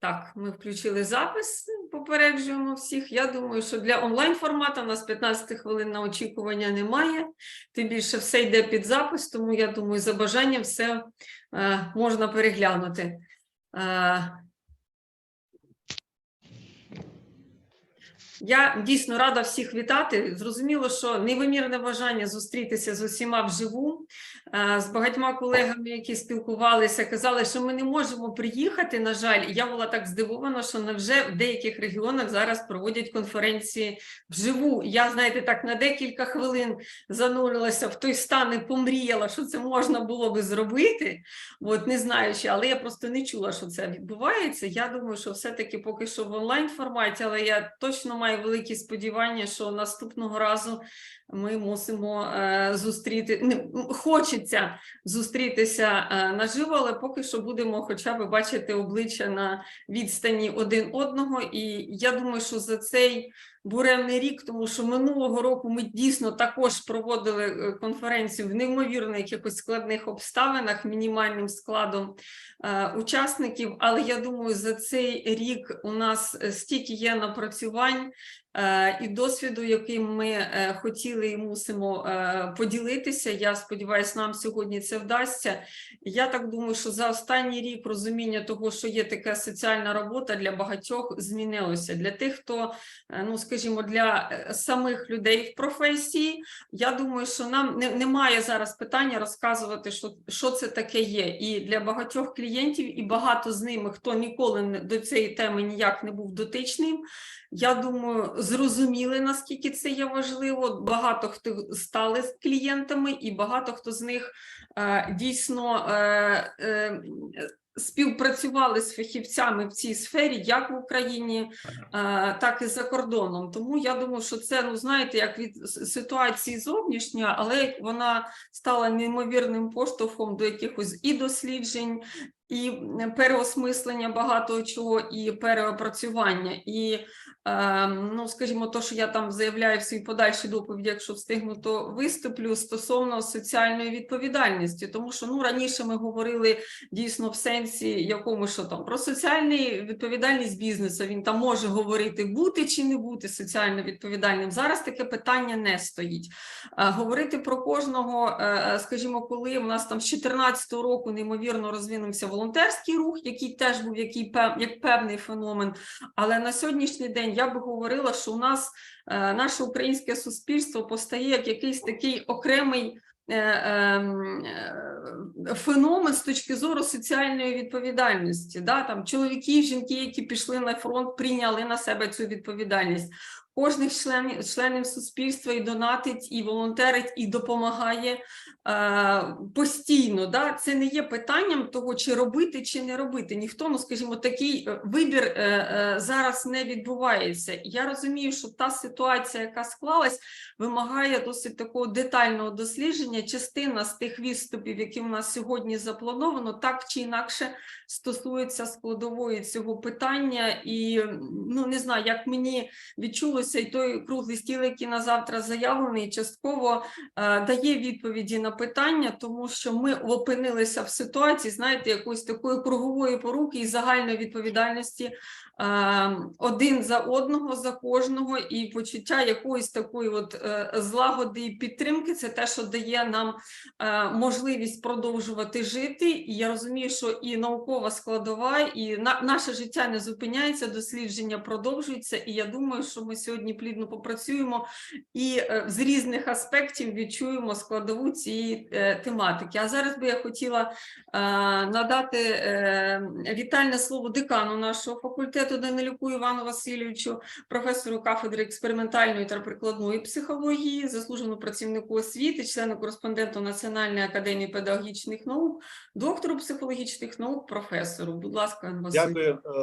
Так, ми включили запис, попереджуємо всіх. Я думаю, що для онлайн формату у нас 15 хвилин на очікування немає. Тим більше все йде під запис, тому я думаю, за бажанням все е, можна переглянути. Е, Я дійсно рада всіх вітати. Зрозуміло, що неймовірне бажання зустрітися з усіма вживу. Е, З багатьма колегами, які спілкувалися, казали, що ми не можемо приїхати. На жаль, я була так здивована, що невже в деяких регіонах зараз проводять конференції вживу. Я, знаєте, так на декілька хвилин занурилася в той стан і помріяла, що це можна було би зробити. От не знаючи, але я просто не чула, що це відбувається. Я думаю, що все-таки поки що в онлайн форматі, але я точно маю великі сподівання, що наступного разу ми мусимо е, зустріти. Хочеться зустрітися е, наживо, але поки що будемо хоча б бачити обличчя на відстані один одного. І я думаю, що за цей буремний рік, тому що минулого року ми дійсно також проводили е, конференцію в неймовірно якихось складних обставинах, мінімальним складом е, учасників. Але я думаю, за цей рік у нас е, стільки є напрацювань е, і досвіду, яким ми хотіли і мусимо поділитися. Я сподіваюся, нам сьогодні це вдасться. Я так думаю, що за останній рік розуміння того, що є така соціальна робота для багатьох, змінилося. Для тих, хто, ну скажімо, для е, самих людей в професії, я думаю, що нам не, немає зараз питання розказувати, що, що це таке є. І для багатьох клієнтів, і багато з ними, хто ніколи до цієї теми ніяк не був дотичним, я думаю, зрозуміли, наскільки це є важливо. Багато хто стали клієнтами, і багато хто з них е, дійсно е, е, співпрацювали з фахівцями в цій сфері, як в Україні, е, так і за кордоном. Тому я думаю, що це, ну знаєте, як від ситуації зовнішньої, але вона стала неймовірним поштовхом до якихось і досліджень, і переосмислення багато чого, і переопрацювання. І е, ну, скажімо, то, що я там заявляю в своїй подальшій доповіді, якщо встигну, то виступлю стосовно соціальної відповідальності, тому що ну раніше ми говорили дійсно в сенсі якому що там про соціальну відповідальність бізнесу. Він там може говорити бути чи не бути соціально відповідальним. Зараз таке питання не стоїть. Е, Говорити про кожного, е, скажімо, коли у нас там з 2014 року неймовірно розвинувся волонтерський рух, який теж був який як певний феномен. Але на сьогоднішній день я би говорила, що у нас е, наше українське суспільство постає як якийсь такий окремий. е, ем, е, Феномен з точки зору соціальної відповідальності, да, там чоловіки, жінки, які пішли на фронт, прийняли на себе цю відповідальність. Кожний член, членів суспільства і донатить, і волонтерить, і допомагає е, постійно. Да? Це не є питанням того, чи робити, чи не робити. Ніхто, ну скажімо, такий е, вибір е, е, зараз не відбувається. Я розумію, що та ситуація, яка склалась, вимагає досить такого детального дослідження. Частина з тих відступів, які в нас сьогодні заплановано, так чи інакше стосується складової цього питання. І ну не знаю, як мені відчулося, і той круглий стіл, який на завтра заявлений, частково е, дає відповіді на питання, тому що ми опинилися в ситуації, знаєте, якоїсь такої кругової поруки і загальної відповідальності е, один за одного, за кожного, і почуття якоїсь такої от е, злагоди і підтримки. Це те, що дає нам можливість продовжувати жити. І я розумію, що і наукова складова, і на, наше життя не зупиняється, дослідження продовжуються. І я думаю, що ми сьогодні плідно попрацюємо і е, з різних аспектів відчуємо складову цієї е, тематики. А зараз би я хотіла е, надати вітальне слово декану нашого факультету Данилюку Івану Васильовичу, професору кафедри експериментальної та прикладної психології, заслуженому працівнику освіти, члену кореспонденту Національної академії педагогічних наук, доктору психологічних наук, професору. Будь ласка, Васильович. Дякую.